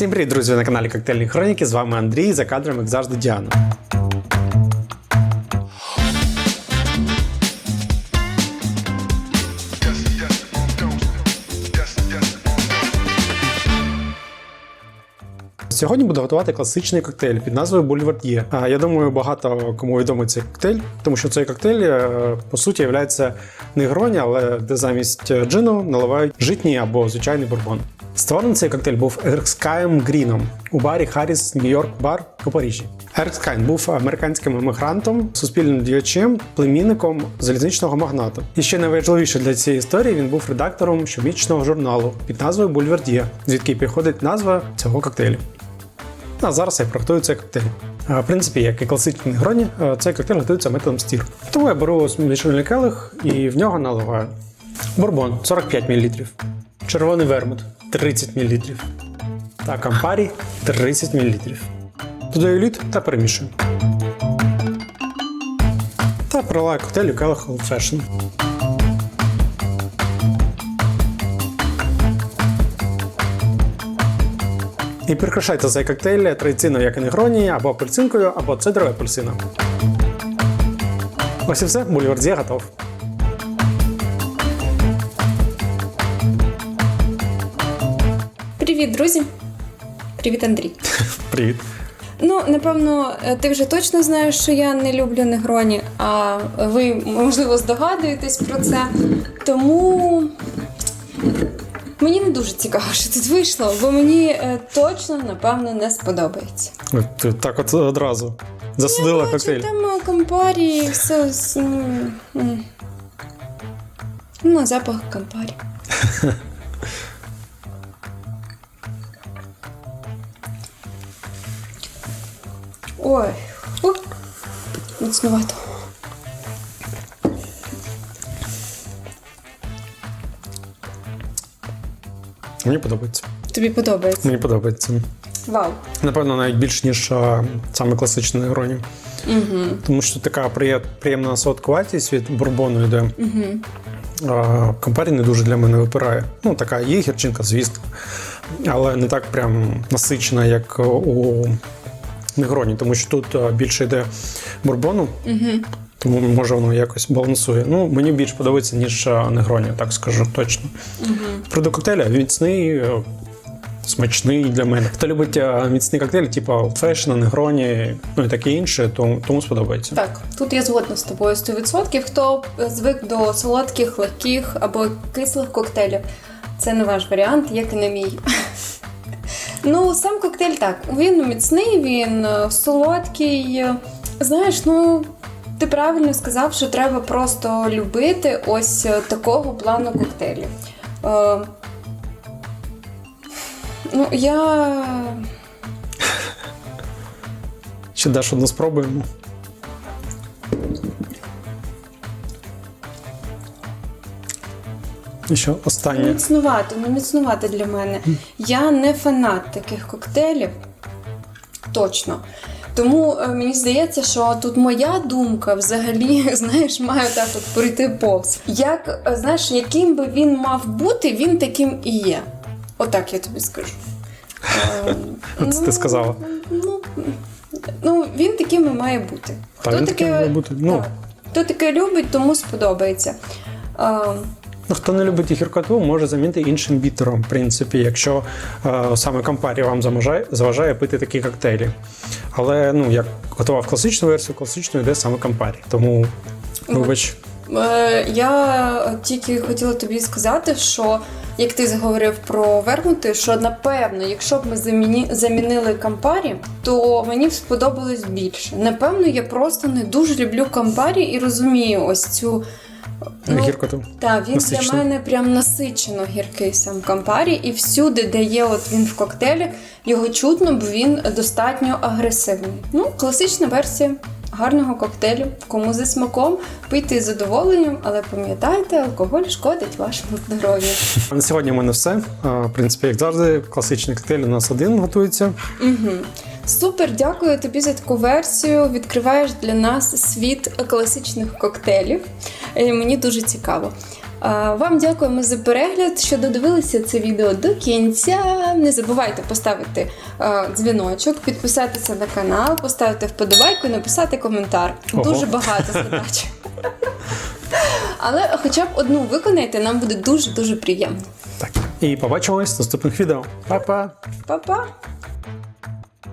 Всім привіт, друзі! На каналі Коктейльні Хроніки. З вами Андрій за кадром, як завжди, Діана. Сьогодні буду готувати класичний коктейль під назвою Бульвард'є. Я думаю, багато кому відомий цей коктейль, тому що цей коктейль е, по суті є негроні, але де замість джину наливають житній або звичайний бурбон. Створений цей коктейль був Ерскаєм Гріном у барі Харріс Нью-Йорк Бар у Парижі. Ерскайн був американським емігрантом, суспільним діячем, племінником залізничного магната. І ще найважливіше для цієї історії він був редактором щомісячного журналу під назвою Бульвард'є, звідки походить назва цього коктейлю. А зараз я приготую цей коктейль. В принципі, як і класичні гроні, цей коктейль готується методом стір. Тому я беру смішальний келих і в нього наливаю бурбон 45 мл, червоний вермут 30 мл та кампарі 30 мл. Додаю лід та перемішую. Та проливаю коктейль у келих Old Fashion. І прикрашайте цей коктейль традиційно як і негроні, або апельсинкою, або цедровою апельсином. Ось і все, бульвардзє готов. Привіт, друзі! Привіт, Андрій. Привіт. Ну, напевно, ти вже точно знаєш, що я не люблю негроні, а ви, можливо, здогадуєтесь про це. Тому мені не дуже цікаво, що тут вийшло, бо мені е, точно, напевно, не сподобається. Ти так от одразу засудила Бачу, коктейль. там е, кампарі, все. с- Ну, м. ну, запах кампарі. Ой, ух, міцнувато. Мені подобається. Тобі подобається? Мені подобається. Вау. Напевно, навіть більш ніж а, саме класичний негроні. Угу. Тому що така приє- приємна солодкуватість від бурбону йде. А, Кампарі не дуже для мене випирає. Ну, така є гірчинка, звісно. Але не так прям насичена, як у негроні, тому що тут а, більше йде бурбону. Тому може воно якось балансує. Ну, мені більш подобається, ніж а, негроні, так скажу точно. Про до коктейля міцний, е, смачний для мене. Хто любить міцні коктейлі, типу Fashion, негроні, ну і таке інше, то, тому сподобається. Так, тут я згодна з тобою 100%. Хто звик до солодких, легких або кислих коктейлів, це не ваш варіант, як і не мій. Ну, сам коктейль так. Він міцний, він е, солодкий. Знаєш, ну. Ти правильно сказав, що треба просто любити ось е, такого плану коктейлі. Е, ну, я Ще даш одну спробуємо. І що, останнє. Міцнувати, ну міцнувати для мене. Я не фанат таких коктейлів. Точно. Тому е, мені здається, що тут моя думка взагалі, знаєш, має так от пройти повз. Як, е, знаєш, яким би він мав бути, він таким і є. Отак я тобі скажу. Це ти сказала. Ну, ну, він таким і має бути. Та, він таким має бути. Ну. так. Хто таке любить, тому сподобається. Ну, хто не любить гіркоту, може замінити іншим бітером, в принципі, якщо е, саме компарі вам заважає, заважає пити такі коктейлі. Але ну, як готував класичну версію, класичну йде саме компарі. Тому, вибач, Е, Я тільки хотіла тобі сказати, що як ти заговорив про вермути, що напевно, якщо б ми заміні, замінили кампарі, то мені б сподобалось більше. Напевно, я просто не дуже люблю кампарі і розумію ось цю. Гіркоту. Так, він Насичено. для мене прям насичено гіркий сам кампарі, і всюди, де є от він в коктейлі, його чутно, бо він достатньо агресивний. Ну, класична версія гарного коктейлю. Кому за смаком, пийте з задоволенням, але пам'ятайте, алкоголь шкодить вашому здоров'ю. На сьогодні в мене все. В принципі, як завжди, класичний коктейль у нас один готується. Угу. Супер, дякую тобі за таку версію. Відкриваєш для нас світ класичних коктейлів. Мені дуже цікаво. Вам дякуємо за перегляд, що додивилися це відео до кінця. Не забувайте поставити дзвіночок, підписатися на канал, поставити вподобайку і написати коментар. Ого. Дуже багато задач. Але хоча б одну виконайте, нам буде дуже дуже приємно. Так. І побачимось в наступних відео. Па-па! Па-па!